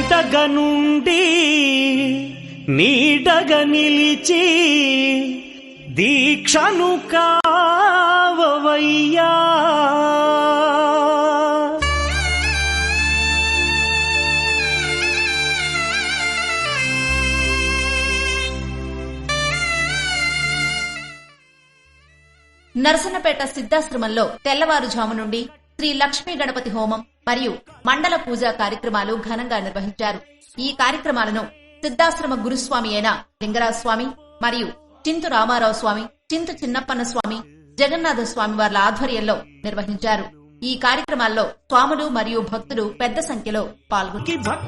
నీడగనుండి నీడగ నిలిచి దీక్షను కావవయ్యా. నరసన్నపేట సిద్ధాశ్రమంలో తెల్లవారుజాము నుండి శ్రీ లక్ష్మీ గణపతి హోమం మరియు మండల పూజా కార్యక్రమాలు ఘనంగా నిర్వహించారు. ఈ కార్యక్రమాలను సిద్ధాశ్రమ గురుస్వామి అయిన లింగరాజ స్వామి మరియు చింతు రామారావు స్వామి చింతు చిన్నప్పన్న స్వామి జగన్నాథ స్వామి వార్ల ఆధ్వర్యంలో నిర్వహించారు. ఈ కార్యక్రమాల్లో స్వాములు మరియు భక్తులు పెద్ద సంఖ్యలో పాల్గొన్నారు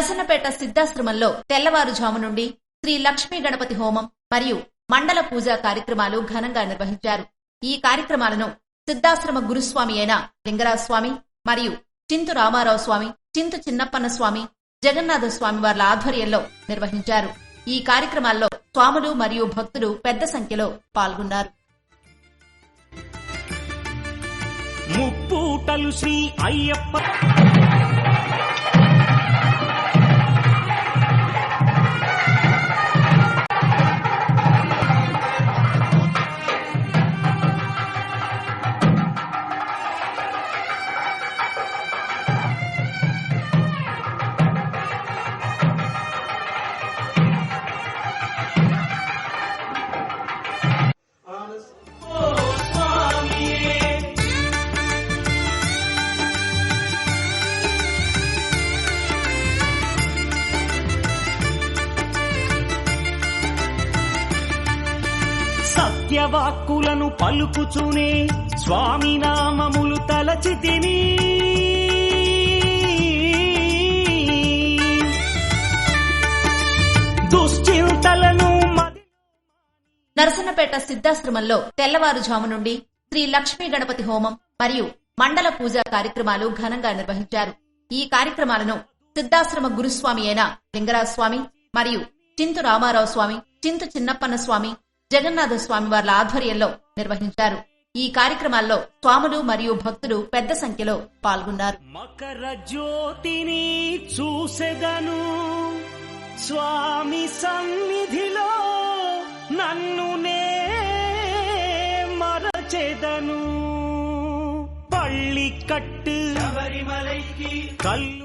నరసన్నపేట సిద్ధాశ్రమంలో తెల్లవారుజాము నుండి శ్రీ లక్ష్మీ గణపతి హోమం మరియు మండల పూజా కార్యక్రమాలు ఘనంగా నిర్వహించారు. ఈ కార్యక్రమాలను సిద్ధాశ్రమ గురుస్వామి అయిన లింగరాజ స్వామి మరియు చింతు రామారావు స్వామి చింతు చిన్నప్పన్న స్వామి జగన్నాథ స్వామి వార్ల ఆధ్వర్యంలో నిర్వహించారు. ఈ కార్యక్రమాల్లో స్వాములు మరియు భక్తులు పెద్ద సంఖ్యలో పాల్గొన్నారు. ముప్పూటలు శ్రీ అయ్యప్ప వాక్కులను పలుకుచునే స్వామి నామములు తలచి తిని. దుశ్చింతలను నరసన్నపేట సిద్ధాశ్రమంలో తెల్లవారుజాము నుండి శ్రీ లక్ష్మీ గణపతి హోమం మరియు మండల పూజా కార్యక్రమాలు ఘనంగా నిర్వహించారు. ఈ కార్యక్రమాలను సిద్ధాశ్రమ గురుస్వామి అయిన లింగరాజ స్వామి మరియు చింతు రామారావు స్వామి చింతు చిన్నప్పన్న స్వామి జగన్నాథ స్వామి వార్ల ఆధ్వర్యంలో నిర్వహించారు. ఈ కార్యక్రమాల్లో స్వాములు మరియు భక్తులు పెద్ద సంఖ్యలో పాల్గొన్నారు. మకర జ్యోతిని చూసెదను. స్వామి సన్నిధిలో నన్ను నే మరచెదను. పళ్ళి కట్టు శబరిమలైకి కల్లు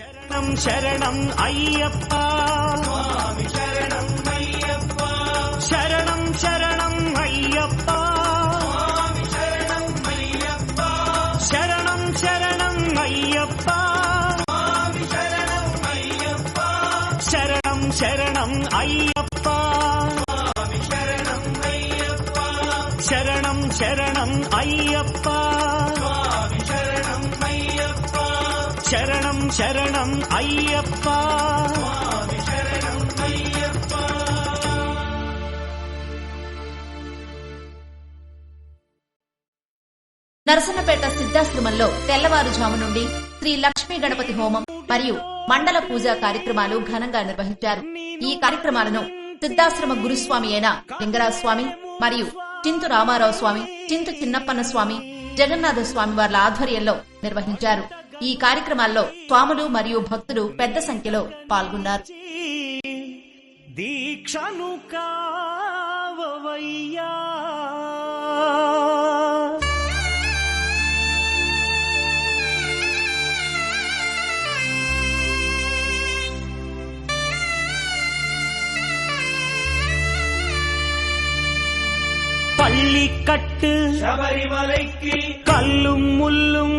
శరణం శరణం అయ్యప్ప స్వామి శరణం అయ్యప్ప శరణం శరణం అయ్యప్ప స్వామి శరణం అయ్యప్ప శరణం శరణం అయ్యప్ప స్వామి శరణం శరణం శరణం అయ్యప్ప. నరసన్నపేట సిద్ధాశ్రమంలో తెల్లవారుజాము నుండి శ్రీ లక్ష్మీ గణపతి హోమం మరియు మండల పూజా కార్యక్రమాలు ఘనంగా నిర్వహించారు. ఈ కార్యక్రమాలను సిద్ధాశ్రమ గురుస్వామి అయిన లింగరాజ స్వామి మరియు చింతు రామారావు స్వామి చింతు చిన్నప్పన్న స్వామి జగన్నాథ స్వామి వార్ల ఆధ్వర్యంలో నిర్వహించారు. ఈ కార్యక్రమాల్లో స్వాములు మరియు భక్తులు పెద్ద సంఖ్యలో పాల్గొన్నారు దీక్షను కావయ్యా பள்ளிக்கட்டு சபரிமலைக்கு கல்லும் முள்ளும் காலுக்கு மெத்தை